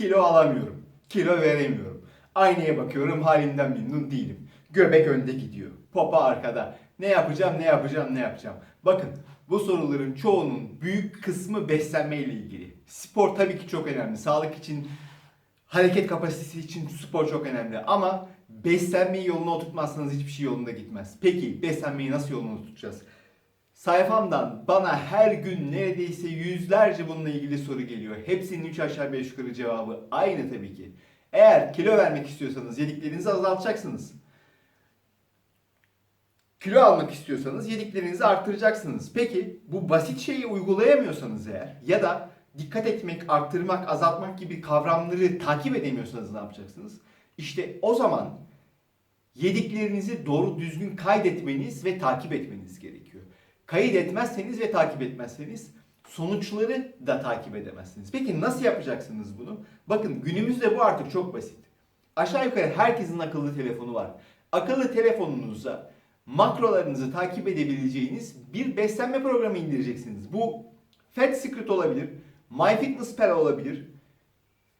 Kilo alamıyorum. Kilo veremiyorum. Aynaya bakıyorum halimden memnun değilim. Göbek önde gidiyor. Popa arkada. Ne yapacağım, ne yapacağım, ne yapacağım. Bakın bu soruların çoğunun büyük kısmı beslenme ile ilgili. Spor tabii ki çok önemli. Sağlık için, hareket kapasitesi için spor çok önemli. Ama beslenmeyi yoluna oturtmazsanız hiçbir şey yolunda gitmez. Peki beslenmeyi nasıl yoluna oturtacağız? Sayfamdan bana her gün neredeyse yüzlerce bununla ilgili soru geliyor. Hepsinin 3 aşağı 5 yukarı cevabı aynı tabii ki. Eğer kilo vermek istiyorsanız yediklerinizi azaltacaksınız. Kilo almak istiyorsanız yediklerinizi arttıracaksınız. Peki bu basit şeyi uygulayamıyorsanız eğer ya da dikkat etmek, arttırmak, azaltmak gibi kavramları takip edemiyorsanız ne yapacaksınız? İşte o zaman yediklerinizi doğru düzgün kaydetmeniz ve takip etmeniz gerekiyor. Kayıt etmezseniz ve takip etmezseniz sonuçları da takip edemezsiniz. Peki nasıl yapacaksınız bunu? Bakın günümüzde bu artık çok basit. Aşağı yukarı herkesin akıllı telefonu var. Akıllı telefonunuza makrolarınızı takip edebileceğiniz bir beslenme programı indireceksiniz. Bu Fat Secret olabilir, MyFitnessPal olabilir.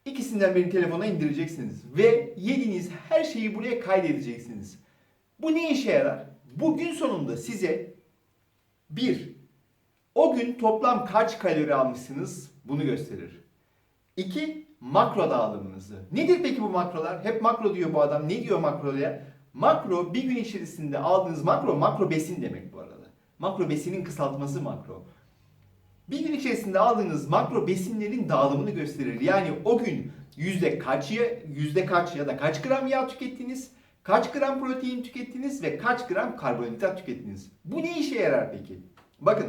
İkisinden birini telefona indireceksiniz ve yediğiniz her şeyi buraya kaydedeceksiniz. Bu ne işe yarar? Bu gün sonunda size bir, o gün toplam kaç kalori almışsınız bunu gösterir. İki, makro dağılımınızı. Nedir peki bu makrolar? Hep makro diyor bu adam. Ne diyor makroya? Makro bir gün içerisinde aldığınız makro, makro besin demek bu arada. Makro besinin kısaltması makro. Bir gün içerisinde aldığınız makro besinlerin dağılımını gösterir. Yani o gün yüzde kaç ya, yüzde kaç ya da kaç gram yağ tükettiniz, kaç gram protein tükettiniz ve kaç gram karbonhidrat tükettiniz. Bu ne işe yarar peki? Bakın,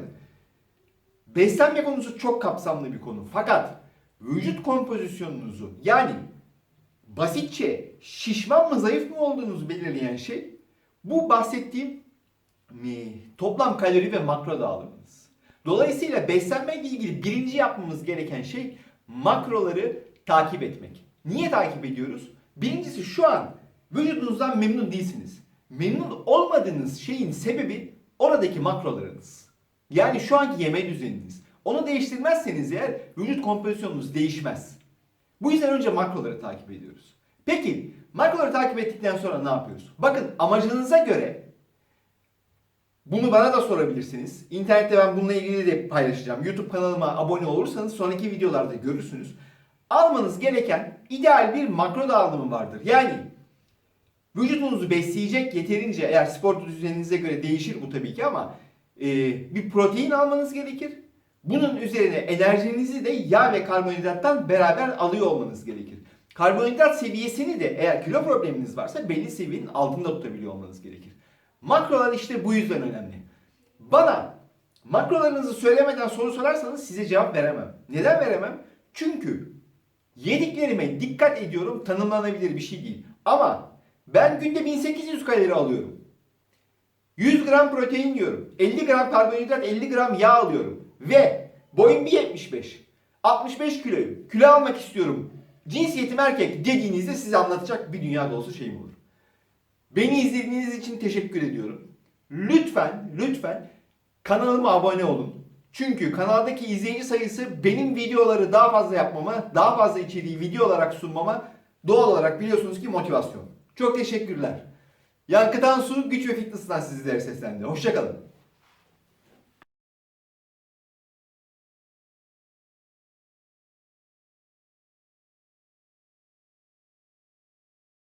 beslenme konusu çok kapsamlı bir konu. Fakat vücut kompozisyonunuzu yani basitçe şişman mı zayıf mı olduğunuzu belirleyen şey bu bahsettiğim mi, toplam kalori ve makro dağılımınız. Dolayısıyla beslenme ile ilgili birinci yapmamız gereken şey makroları takip etmek. Niye takip ediyoruz? Birincisi şu an vücudunuzdan memnun değilsiniz. Memnun olmadığınız şeyin sebebi oradaki makrolarınız. Yani şu anki yeme düzeniniz. Onu değiştirmezseniz eğer vücut kompozisyonunuz değişmez. Bu yüzden önce makroları takip ediyoruz. Peki makroları takip ettikten sonra ne yapıyoruz? Bakın amacınıza göre bunu bana da sorabilirsiniz. İnternette ben bununla ilgili de paylaşacağım. YouTube kanalıma abone olursanız sonraki videolarda görürsünüz. Almanız gereken ideal bir makro dağılımı vardır. Yani vücudunuzu besleyecek yeterince eğer spor düzeninize göre değişir bu tabii ki ama e, bir protein almanız gerekir. Bunun üzerine enerjinizi de yağ ve karbonhidrattan beraber alıyor olmanız gerekir. Karbonhidrat seviyesini de eğer kilo probleminiz varsa belli seviyenin altında tutabiliyor olmanız gerekir. Makrolar işte bu yüzden önemli. Bana makrolarınızı söylemeden soru sorarsanız size cevap veremem. Neden veremem? Çünkü yediklerime dikkat ediyorum tanımlanabilir bir şey değil. Ama ben günde 1800 kalori alıyorum. 100 gram protein yiyorum. 50 gram karbonhidrat, 50 gram yağ alıyorum. Ve boyum 1.75. 65 kiloyum. Kilo almak istiyorum. Cinsiyetim erkek dediğinizde size anlatacak bir dünya dolusu şeyim olur. Beni izlediğiniz için teşekkür ediyorum. Lütfen, lütfen kanalıma abone olun. Çünkü kanaldaki izleyici sayısı benim videoları daha fazla yapmama, daha fazla içeriği video olarak sunmama doğal olarak biliyorsunuz ki motivasyon. Çok teşekkürler. Yankı Tansu Güç ve Fitness'tan sizlere seslendi. Hoşçakalın.